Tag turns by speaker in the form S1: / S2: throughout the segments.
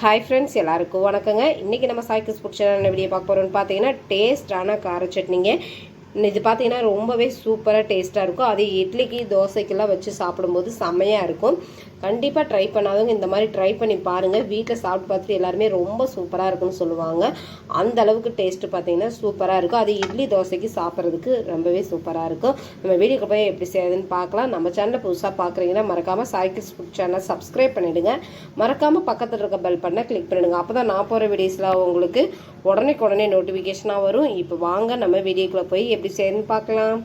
S1: Hi friends எல்லாருக்கும் வணக்கங்க. இன்றைக்கி நம்ம சாய்க்கிஸ் ஃபுட் சேனல் வீடியோ பார்க்க போகிறோம்னு பார்த்தீங்கன்னா டேஸ்டான கார சட்னிங்க. இது பார்த்தீங்கன்னா ரொம்பவே சூப்பராக டேஸ்ட்டாக இருக்கும். அது இட்லிக்கு தோசைக்கெல்லாம் வச்சு சாப்பிடும்போது செம்மையாக இருக்கும். கண்டிப்பாக ட்ரை பண்ணாதவங்க இந்த மாதிரி ட்ரை பண்ணி பாருங்கள் வீட்டில் சாப்பிட்டு பார்த்துட்டு எல்லாருமே ரொம்ப சூப்பராக இருக்கும்னு சொல்லுவாங்க. அந்த அளவுக்கு டேஸ்ட்டு பார்த்தீங்கன்னா சூப்பராக இருக்கும். அது இட்லி தோசைக்கு சாப்பிட்றதுக்கு ரொம்பவே சூப்பராக இருக்கும். நம்ம வீடியோக்கு போய் எப்படி செய்யுதுன்னு பார்க்கலாம். நம்ம சேனலை புதுசாக பார்க்குறீங்கன்னா மறக்காமல் சாய்க்கிஸ் ஃபுட் சேனல் சப்ஸ்கிரைப் பண்ணிவிடுங்க மறக்காமல் பக்கத்தில் இருக்க பெல் பண்ண கிளிக் பண்ணிடுங்க. அப்போ தான் நான் போகிற வீடியோஸ்லாம் உங்களுக்கு உடனே உடனே நோட்டிஃபிகேஷனாக வரும். இப்போ வாங்க நம்ம வீடியோக்குள்ளே போய் எப்படி செய்யணும்னு பார்க்கலாம்?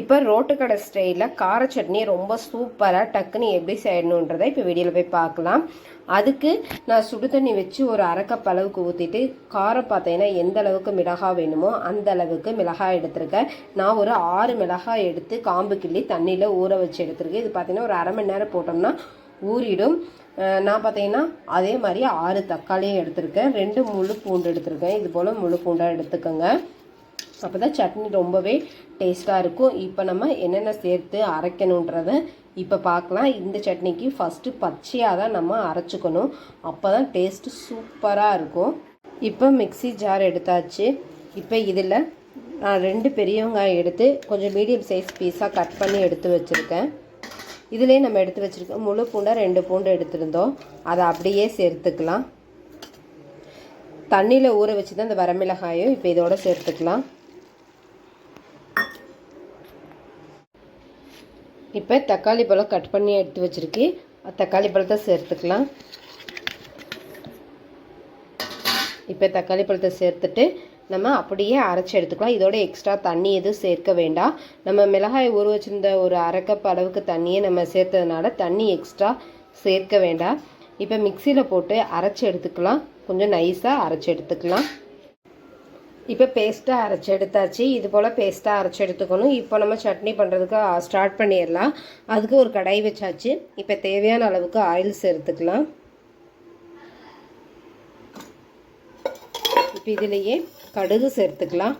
S1: இப்போ ரோட்டுக்கடை ஸ்டைலில் கார சட்னி ரொம்ப சூப்பராக டக்குன்னு எப்படி செய்யணுன்றதை இப்போ வீடியோவில் போய் பார்க்கலாம். அதுக்கு நான் சுடு தண்ணி வச்சு ஒரு அரைக்கப் அளவுக்கு ஊற்றிட்டு காரம் பார்த்தீங்கன்னா எந்த அளவுக்கு மிளகாய் வேணுமோ அந்த அளவுக்கு மிளகாய் எடுத்திருக்கேன். நான் ஒரு ஆறு மிளகாய் எடுத்து காம்பு கிள்ளி தண்ணியில் ஊற வச்சு எடுத்திருக்கேன். இது பார்த்தீங்கன்னா ஒரு அரை மணி நேரம் போட்டோம்னா ஊறிடும். நான் பார்த்தீங்கன்னா அதே மாதிரி ஆறு தக்காளியும் எடுத்திருக்கேன். ரெண்டு முழு பூண்டு எடுத்திருக்கேன். இது போல் முழு பூண்டாக எடுத்துக்கோங்க. அப்போ தான் சட்னி ரொம்பவே டேஸ்ட்டாக இருக்கும். இப்போ நம்ம என்னென்ன சேர்த்து அரைக்கணுன்றத இப்போ பார்க்கலாம். இந்த சட்னிக்கு ஃபஸ்ட்டு பச்சையாக தான் நம்ம அரைச்சிக்கணும். அப்போ தான் டேஸ்ட்டு சூப்பராக இருக்கும். இப்போ மிக்சி ஜார் எடுத்தாச்சு. இப்போ இதில் நான் ரெண்டு பெரிய வெங்காயம் எடுத்து கொஞ்சம் மீடியம் சைஸ் பீஸாக கட் பண்ணி எடுத்து வச்சுருக்கேன். இதிலே நம்ம எடுத்து வச்சுருக்கோம் முழு பூண்டாக ரெண்டு பூண்டு எடுத்திருந்தோம். அதை அப்படியே சேர்த்துக்கலாம். தண்ணியில் ஊற வச்சு தான் இந்த வரமிளகாயும் இப்போ இதோட சேர்த்துக்கலாம். இப்போ தக்காளி பழம் கட் பண்ணி எடுத்து வச்சுருக்கு தக்காளி பழத்தை சேர்த்துக்கலாம். இப்போ தக்காளி பழத்தை சேர்த்துட்டு நம்ம அப்படியே அரைச்சி எடுத்துக்கலாம். இதோட எக்ஸ்ட்ரா தண்ணி எதுவும் சேர்க்க வேண்டாம். நம்ம மிளகாய் ஊற வச்சுருந்த ஒரு அரைக்கப் அளவுக்கு தண்ணியை நம்ம சேர்த்ததுனால தண்ணி எக்ஸ்ட்ரா சேர்க்க வேண்டாம். இப்போ மிக்சியில் போட்டு அரைச்சி எடுத்துக்கலாம். கொஞ்சம் நைஸாக அரைச்சி எடுத்துக்கலாம். இப்போ பேஸ்ட்டாக அரைச்சி எடுத்தாச்சு. இது போல் பேஸ்ட்டாக அரைச்சி எடுத்துக்கணும். இப்போ நம்ம சட்னி பண்ணுறதுக்கு ஸ்டார்ட் பண்ணிடலாம். அதுக்கு ஒரு கடாய் வச்சாச்சு. இப்போ தேவையான அளவுக்கு ஆயில் சேர்த்துக்கலாம். இப்போ இதிலேயே கடுகு சேர்த்துக்கலாம்.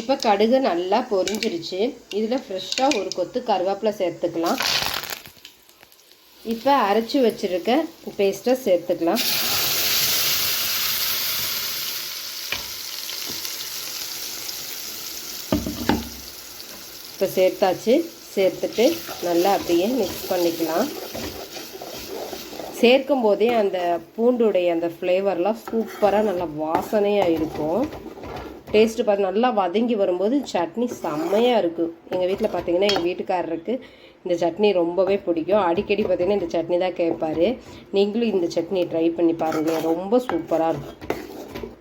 S1: இப்போ கடுகு நல்லா பொரிஞ்சிருச்சு. இதில் ஃப்ரெஷ்ஷாக ஒரு கொத்து கருவேப்பிலை சேர்த்துக்கலாம். இப்போ அரைச்சி வச்சுருக்க பேஸ்ட்டை சேர்த்துக்கலாம். இப்போ சேர்த்தாச்சு. சேர்த்துட்டு நல்லா அப்படியே மிக்ஸ் பண்ணிக்கலாம். சேர்க்கும் போதே அந்த பூண்டுடைய அந்த ஃப்ளேவர்லாம் சூப்பராக நல்லா வாசனையாக இருக்கும். டேஸ்ட்டு பார்த்து நல்லா வதங்கி வரும்போது சட்னி செம்மையாக இருக்கும் எங்கள் வீட்டில் பார்த்தீங்கன்னா எங்கள் வீட்டுக்காரருக்கு இந்த சட்னி ரொம்பவே பிடிக்கும். அடிக்கடி பார்த்தீங்கன்னா இந்த சட்னி தான் கேட்பாரு நீங்களும் இந்த சட்னி ட்ரை பண்ணி பாருங்களேன் ரொம்ப சூப்பராக இருக்கும்.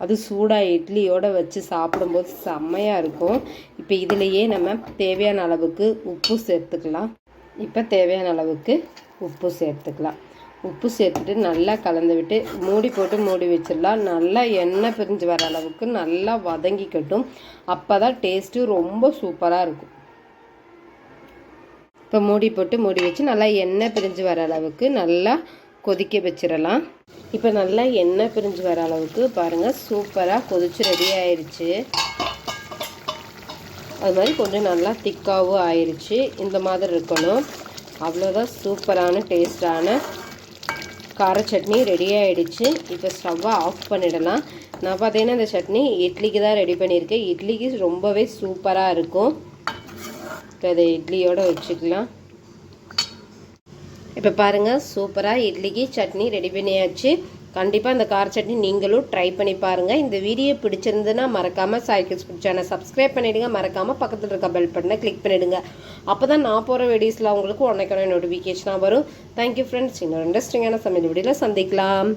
S1: அது சூடாக இட்லியோடு வச்சு சாப்பிடும்போது செம்மையாக இருக்கும். இப்போ இதுலேயே நம்ம தேவையான அளவுக்கு உப்பு சேர்த்துக்கலாம். இப்போ தேவையான அளவுக்கு உப்பு சேர்த்துக்கலாம். உப்பு சேர்த்துட்டு நல்லா கலந்து விட்டு மூடி போட்டு மூடி வச்சிடலாம். நல்லா எண்ணெய் பிரிஞ்சு வர அளவுக்கு நல்லா வதங்கிக்கட்டும். அப்போ தான் டேஸ்ட்டு ரொம்ப சூப்பராக இருக்கும். இப்போ மூடி போட்டு மூடி வச்சு நல்லா எண்ணெய் பிரிஞ்சு வர அளவுக்கு நல்லா கொதிக்க வச்சிடலாம். இப்போ நல்லா எண்ணெய் பிரிஞ்சு வர அளவுக்கு பாருங்கள் சூப்பராக கொதிச்சு ரெடி ஆயிடுச்சு அது மாதிரி கொஞ்சம் நல்லா திக்காகவும் ஆயிடுச்சு இந்த மாதிரி இருக்கணும். அவ்வளோதான் சூப்பரான டேஸ்டான கார சட்னி ரெடி ஆகிடுச்சு இப்போ ஸ்டவ்வை ஆஃப் பண்ணிடலாம். நான் பார்த்தீங்கன்னா இந்த சட்னி இட்லிக்கு தான் ரெடி பண்ணியிருக்கேன். இட்லிக்கு ரொம்பவே சூப்பராக இருக்கும். இப்போ இதை இட்லியோடு வச்சுக்கலாம். இப்போ பாருங்கள் சூப்பராக இட்லிக்கு சட்னி ரெடி பண்ணியாச்சு. கண்டிப்பாக இந்த கார சட்னி நீங்களும் ட்ரை பண்ணி பாருங்கள் இந்த வீடியோ பிடிச்சிருந்துன்னா மறக்காமல் சாய்க்கிள்ஸ் சேனல் சப்ஸ்கிரைப் பண்ணிவிடுங்க மறக்காமல் பக்கத்தில் இருக்க பெல் பட்டனை கிளிக் பண்ணிவிடுங்க அப்போ தான் நான் போகிற வீடியோஸில் உங்களுக்கு உடனே நோட்டிஃபிகேஷனாக வரும். தேங்க்யூ ஃப்ரெண்ட்ஸ் இன்னொரு இன்ட்ரெஸ்டிங்கான சமையல் வீடியோவில் சந்திக்கலாம்.